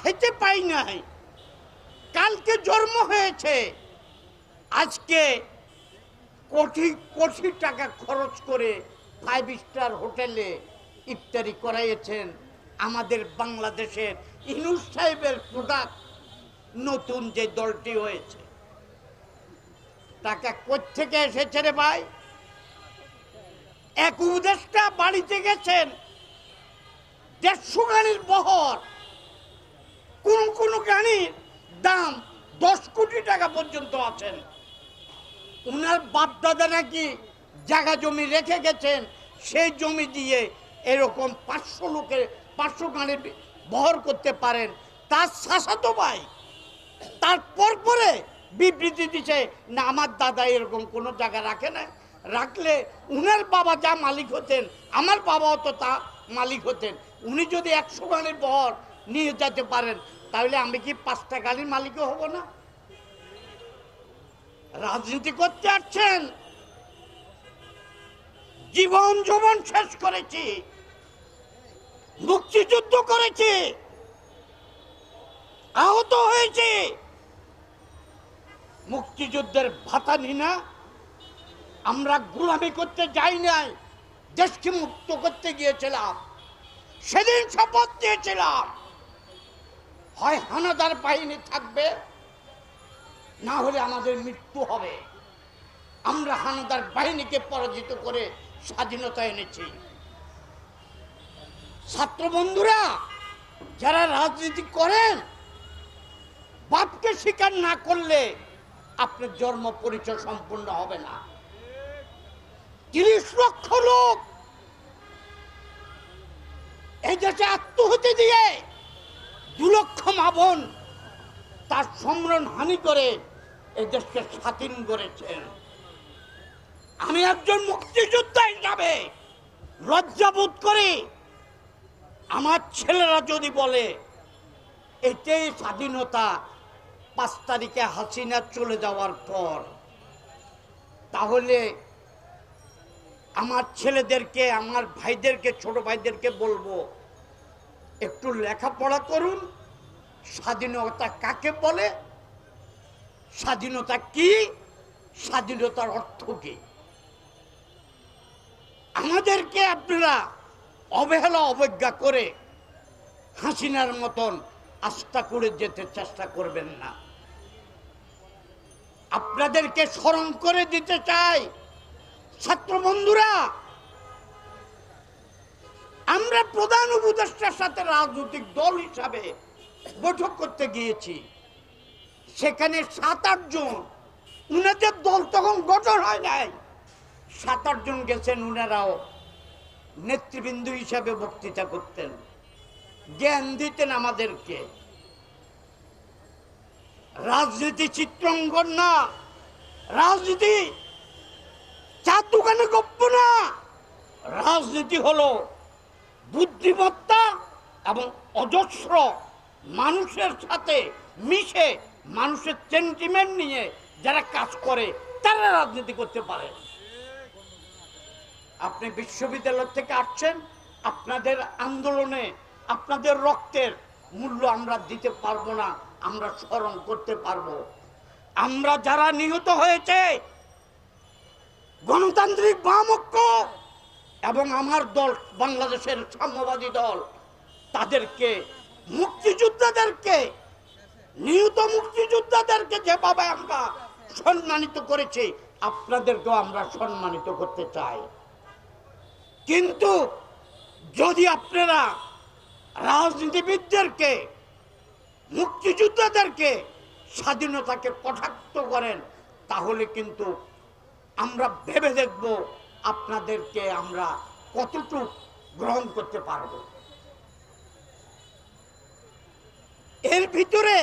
খেতে পাই নাই। কালকে জন্ম হয়েছে। আজকে কোটি কোটি টাকা খরচ করে ফাইভ স্টার হোটেলে ইফতারি করাইয়েছেন আমাদের বাংলাদেশের ইনুস সাহেবের প্রোডাক্ট নতুন যে দলটি হয়েছে। টাকা থেকে এসেছে রে ভাই? এক উপদেশটা বাড়িতে গেছেন। দেড়শো গাড়ির বহর। কোন কোন গাড়ির দাম দশ কোটি টাকা পর্যন্ত আছেন উনার বাপদাদা নাকি জায়গা জমি রেখে গেছেন, সেই জমি দিয়ে এরকম পাঁচশো লোকের, পাঁচশো গাড়ির বহর করতে পারেন। তার শাসাতো ভাই। তারপর পরে বিবৃতি দিছে, না, আমার দাদা এরকম কোনো জায়গা রাখে না। রাখলে উনার বাবা যা মালিক হতেন, আমার বাবাও তো তা মালিক হতেন। উনি যদি একশো গাড়ির বহর নিয়ে যেতে পারেন, তাহলে আমি কি পাঁচটা গাড়ির মালিকও হব না? রাজনীতি করতে আসছেন। জীবন জীবন শেষ করেছি। মুক্তিযুদ্ধ করেছি। আহত হয়েছে। মুক্তিযুদ্ধের ভাতা নি না। আমরা গুলামি করতে যাই নাই। দেশকে মুক্ত করতে গিয়েছিলাম। সেদিন শপথ নিয়েছিলাম। হয় হানাদার বাহিনী থাকবে, না হলে আমাদের মৃত্যু হবে। আমরা হানাদার বাহিনীকে পরাজিত করে স্বাধীনতা এনেছি। ছাত্র বন্ধুরা, যারা রাজনীতি করেন, বাপকে স্বীকার না করলে আপনার জন্ম পরিচয় সম্পূর্ণ হবে না। তিরিশ লক্ষ লোক এই দেশে আত্মহত্যা দিয়ে দু লক্ষ মাবন তার সম্রণ হানি করে এই দেশকে স্বাধীন করেছেন। আমি একজন মুক্তিযোদ্ধা হিসাবে লজ্জাবোধ করি আমার ছেলেরা যদি বলে, এটাই স্বাধীনতা, পাঁচ তারিখে হাসিনা চলে যাওয়ার পর। তাহলে আমার ছেলেদেরকে, আমার ভাইদেরকে, ছোট ভাইদেরকে বলব একটু লেখাপড়া করুন। স্বাধীনতা কাকে বলে? স্বাধীনতা কি? স্বাধীনতার অর্থ কি? আমাদেরকে আপনারা অবহেলা, অবজ্ঞা করে হাসিনার মতন আস্থা করে যেতে চেষ্টা করবেন না। আপনাদেরকে স্মরণ করে দিতে চাই। ছাত্র বন্ধুরা আমরা প্রধান উপদেষ্টার সাথে রাজনৈতিক দল হিসাবে বৈঠক করতে গিয়েছি। সেখানে সাত, আট জন, উনাদের দল তখন গঠন হয় নাই। সাত, আট জন গেছেন, উনারাও নেতৃবৃন্দ হিসাবে বক্তৃতা করতেন। জ্ঞান দিতেন আমাদেরকে। রাজনীতি চিত্রাঙ্গন না। রাজনীতি চার দোকানে গপ্প না। রাজনীতি হলো বুদ্ধিমত্তা এবং অজস্র মানুষের সাথে মিশে মানুষের সেন্টিমেন্ট নিয়ে যারা কাজ করে, তারা রাজনীতি করতে পারে। আপনি বিশ্ববিদ্যালয় থেকে আসছেন, আপনাদের আন্দোলনে আপনাদের রক্তের মূল্য আমরা দিতে পারব না, আমরা স্মরণ করতে পারব। আমরা যারা নিহত হয়েছে, গণতান্ত্রিক বামক্ষ এবং আমার দল, বাংলাদেশের সাম্যবাদী দল, তাদেরকে, মুক্তিযোদ্ধাদেরকে, নিহত মুক্তিযোদ্ধাদেরকে যেভাবে আমরা সম্মানিত করেছি, আপনাদেরকেও আমরা সম্মানিত করতে চাই। কিন্তু যদি আপনারা রাজনীতিবিদদেরকে, মুক্তিযোদ্ধাদেরকে স্বাধীনতাকে কটাক্ত করেন, তাহলে কিন্তু আমরা ভেবে দেখব আপনাদেরকে আমরা কতটুকু গ্রহণ করতে পারব? এর ভিতরে